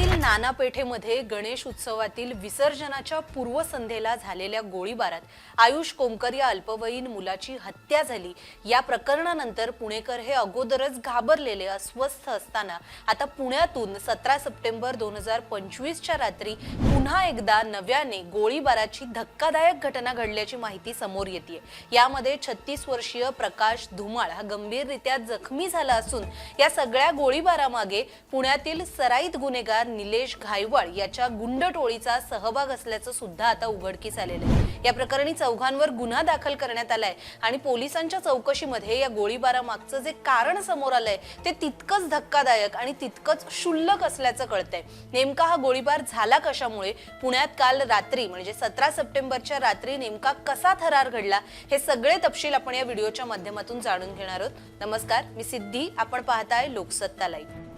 पुण्यातील नानापेठेमध्ये गणेश उत्सवातील विसर्जनाच्या पूर्वसंध्येला झालेल्या गोळीबारात आयुष कोमकर या अल्पवयीन मुलाची हत्या झाली. या प्रकरणानंतर पुणेकर हे अगोदरच घाबरलेले अस्वस्थ असताना आता पुण्यातून सतरा सप्टेंबर दोन हजार पंचवीसच्या रात्री पुन्हा एकदा नव्याने गोळीबाराची धक्कादायक घटना घडल्याची माहिती समोर येते यामध्ये छत्तीस वर्षीय प्रकाश धुमाळ हा गंभीररित्या जखमी झाला असून या सगळ्या गोळीबारामागे पुण्यातील सराईत गुन्हेगार निलेश घायवळ याच्या गुंड टोळीचा सहभाग असल्याचं सुद्धा आता उघडकीस आलेलं आहे. या प्रकरणी चौघांवर गुन्हा दाखल करण्यात आलाय आणि पोलिसांच्या चौकशीमध्ये या गोळीबारामागचं जे कारण समोर आलंय ते तितकंच धक्कादायक आणि तितकंच क्षुल्लक असल्याचं कळतंय. नेमका हा गोळीबार झाला कशामुळे? पुण्यात काल रात्री म्हणजे सतरा सप्टेंबरच्या रात्री नेमका कसा थरार घडला? हे सगळे तपशील आपण या व्हिडिओच्या माध्यमातून जाणून घेणार आहोत. नमस्कार मी सिद्धी आपण पाहताय लोकसत्ता लाईव्ह.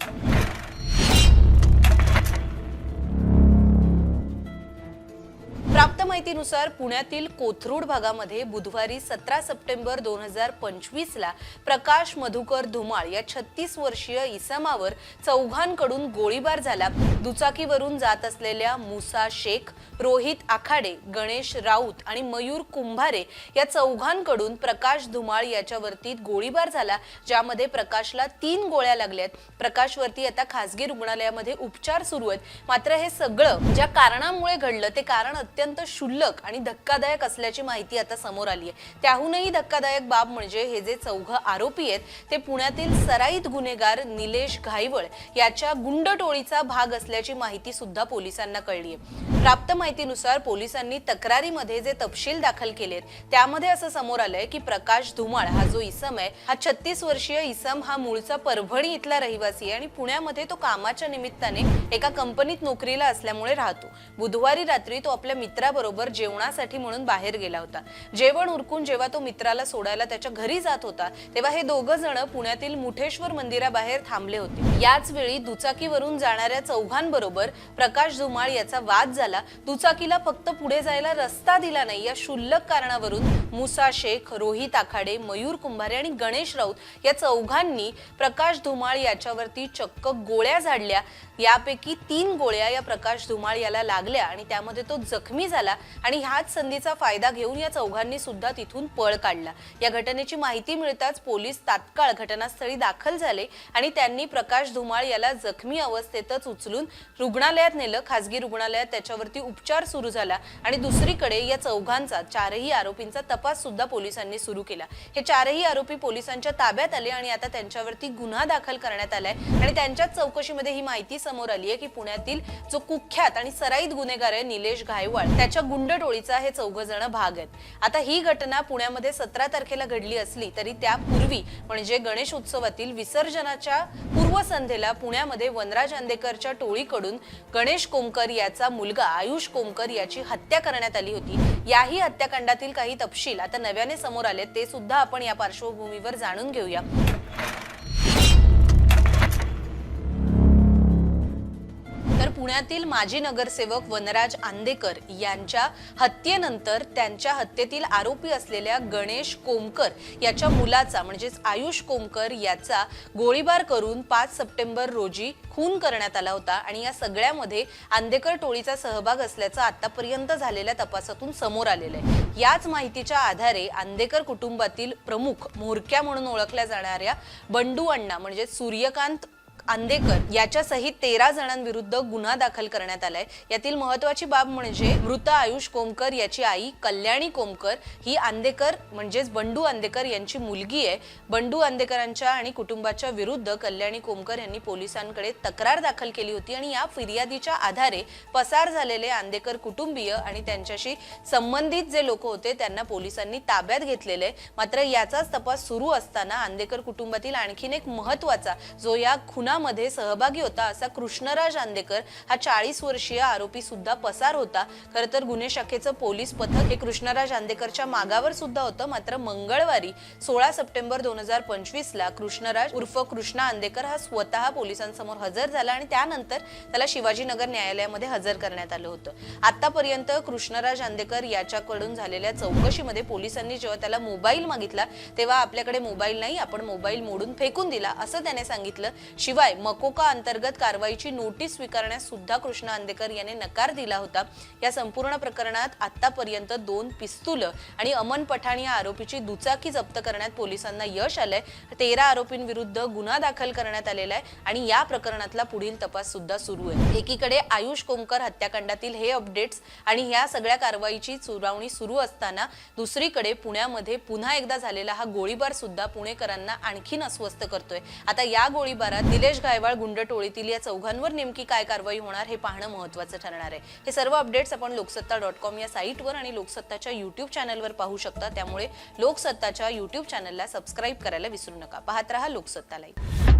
प्राप्त माहितीनुसार पुण्यातील कोथरूड भागामध्ये बुधवारी सतरा सप्टेंबर दोन हजार पंचवीसला प्रकाश मधुकर धुमाळ या छत्तीस वर्षीय इसमावर चौघांकडून गोळीबार झाला. दुचाकीवरून जात असलेल्या मुसा शेख रोहित आखाडे गणेश राऊत आणि मयूर कुंभारे या चौघांकडून प्रकाश धुमाळ याच्यावरती गोळीबार झाला ज्यामध्ये प्रकाशला तीन गोळ्या लागल्यात. प्रकाशवरती आता खासगी रुग्णालयामध्ये उपचार सुरू आहेत. मात्र हे सगळं ज्या कारणामुळे घडलं ते कारण अत्यंत क्षुल्लक आणि धक्कादायक असल्याची माहिती आता समोर आली आहे त्याहूनही धक्कादायक बाब म्हणजे हे जे चौघ आरोपी आहेत ते पुण्यातील सराईत गुन्हेगार निलेश घाईवळ याच्या गुंड टोळीचा भाग असल्याची माहिती सुद्धा पोलिसांना कळली आहे प्राप्त माहितीनुसार पोलिसांनी तक्रारीमध्ये जे तपशील दाखल केलेत त्यामध्ये असं समोर आलंय की प्रकाश धुमाळ हा जो इसम आहे हा छत्तीस वर्षीय इसम हा मूळचा परभणी इथला रहिवासी आहे आणि पुण्यामध्ये तो कामाच्या निमित्ताने एका कंपनीत नोकरीला असल्यामुळे राहतो. बुधवारी रात्री तो आपल्या मित्र मित्राबरोबर जेवणासाठी म्हणून बाहेर गेला होता. जेवण उरकून जेव्हा तो मित्राला सोडायला त्याच्या घरी जात होता तेव्हा हे दोघं जण पुण्यातील मुठेश्वर मंदिराबाहेर थांबले होते. याच वेळी दुचाकीवरून जाणाऱ्या चौघांबरोबर प्रकाश धुमाळ याचा वाद झाला. दुचाकीला फक्त पुढे जायला रस्ता दिला नाही या क्षुल्लक कारणावरून मुसा शेख रोहित आखाडे मयूर कुंभारे आणि गणेश राऊत या चौघांनी प्रकाश धुमाळ याच्यावरती चक्क गोळ्या झाडल्या. यापैकी तीन गोळ्या या प्रकाश धुमाळ याला लागल्या आणि त्यामध्ये तो जखमी झाला आणि ह्याच संधीचा फायदा घेऊन या चौघांनी सुद्धा तिथून पळ काढला. या घटनेची माहिती मिळताच पोलीस तात्काळ घटनास्थळी दाखल झाले आणि त्यांनी प्रकाश धुमाळ याला जखमी अवस्थेतच उचलून रुग्णालयात नेलं. खासगी रुग्णालयात त्याच्यावरती उपचार सुरू झाला आणि दुसरीकडे या चौघांचा चारही आरोपींचा तपास सुद्धा पोलिसांनी सुरू केला. हे चारही आरोपी पोलिसांच्या ताब्यात आले आणि आता त्यांच्यावरती गुन्हा दाखल करण्यात आलाय आणि त्यांच्याच चौकशीमध्ये ही माहिती समोर आली आहे की पुण्यातील जो कुख्यात आणि सराईत गुन्हेगार आहे निलेश घायवाळ त्याच्या गुंडटोळीचा हे चौघ जण भाग आहेत. आता ही घटना पुण्यामध्ये सतरा तारखेला घडली असली तरी त्यापूर्वी म्हणजे गणेश उत्सवातील विसर्जनाच्या पूर्वसंध्येला पुण्यामध्ये वनराज आंदेकरच्या टोळीकडून गणेश कोमकर याचा मुलगा आयुष कोमकर याची हत्या करण्यात आली होती. याही हत्याकांडातील काही तपशील आता नव्याने समोर आले ते सुद्धा आपण या पार्श्वभूमीवर जाणून घेऊया. तर पुण्यातील माजी नगरसेवक वनराज आंदेकर यांच्या हत्येनंतर त्यांच्या हत्येतील आरोपी असलेल्या गणेश कोमकर याच्या मुलाचा म्हणजेच आयुष कोमकर याचा गोळीबार करून पाच सप्टेंबर रोजी खून करण्यात आला होता. आणि या सगळ्यामध्ये आंदेकर टोळीचा सहभाग असल्याचं आतापर्यंत झालेल्या तपासातून समोर आलेलं आहे. याच माहितीच्या आधारे आंदेकर कुटुंबातील प्रमुख म्होरक्या म्हणून ओळखल्या जाणाऱ्या बंडू अण्णा म्हणजे सूर्यकांत आंदेकर याच्यासहित तेरा जणांविरुद्ध गुन्हा दाखल करण्यात आलाय. यातील महत्वाची बाब म्हणजे मृत आयुष कोमकर याची आई कल्याणी कोमकर. ही आंदेकर म्हणजेच बंडू आंदेकर यांची मुलगी आहे. बंडू आंदेकरांच्या आणि कुटुंबाच्या विरुद्ध कल्याणी कोमकर यांनी पोलिसांकडे तक्रार दाखल केली होती आणि या फिर्यादीच्या आधारे पसार झालेले आंदेकर कुटुंबीय आणि त्यांच्याशी संबंधित जे लोक होते त्यांना पोलिसांनी ताब्यात घेतलेले मात्र याचाच तपास सुरू असताना आंदेकर कुटुंबातील आणखीन एक महत्त्वाचा जो या खुना खुनामध्ये सहभागी होता असा कृष्णराज आंदेकर हा चाळीस वर्षीय आरोपी सुद्धा पसार होता. खर तर गुन्हे शाखेचं पोलीस पथक हे कृष्णराज आंदेकरच्या मागावर सुद्धा होतं. मात्र मंगळवारी सोळा सप्टेंबर दोन हजार पंचवीस ला कृष्णराज उर्फ कृष्णा आंदेकर हा स्वतः पोलिसांसमोर हजर झाला आणि त्यानंतर त्याला शिवाजीनगर न्यायालयामध्ये हजर करण्यात आलं होतं. आतापर्यंत कृष्णराज आंदेकर याच्याकडून झालेल्या चौकशीमध्ये पोलिसांनी जेव्हा त्याला मोबाईल मागितला तेव्हा आपल्याकडे मोबाईल नाही आपण मोबाईल मोडून फेकून दिला असं त्याने सांगितलं. शिवाय शिवाय मकोका अंतर्गत कारवाईची नोटीस स्वीकारण्यास सुद्धा कृष्ण अंदेकर यांनी नकार दिला होता. या संपूर्ण प्रकरणात आतापर्यंत दोन पिस्तुलं आणि अमन पठाण या आरोपीची दुचाकी जप्त करण्यात पोलिसांना यश आलंय. तेरा आरोपींविरुद्ध गुन्हा दाखल करण्यात आलेला आहे आणि या प्रकरणातला पुढील तपास सुद्धा सुरू आहे. एकीकडे आयुष कोमकर हत्याकांडातील हे अपडेट्स आणि ह्या सगळ्या कारवाईची सुनावणी सुरू असताना दुसरीकडे पुण्यामध्ये पुन्हा एकदा झालेला हा गोळीबार सुद्धा पुणेकरांना आणखीन अस्वस्थ करतोय. आता या गोळीबारात सुरेश गायवाळ गुंड टोळीतील या चौघांवर नेमकी काय कारवाई होणार हे पाहणं महत्वाचं ठरणार आहे. हे सर्व अपडेट्स आपण लोकसत्ता डॉट कॉम या साईटवर आणि लोकसत्ताच्या युट्यूब चॅनलवर पाहू शकता. त्यामुळे लोकसत्ताच्या युट्यूब चॅनलला सबस्क्राईब करायला विसरू नका. पाहत रहा लोकसत्ता लाईव्ह.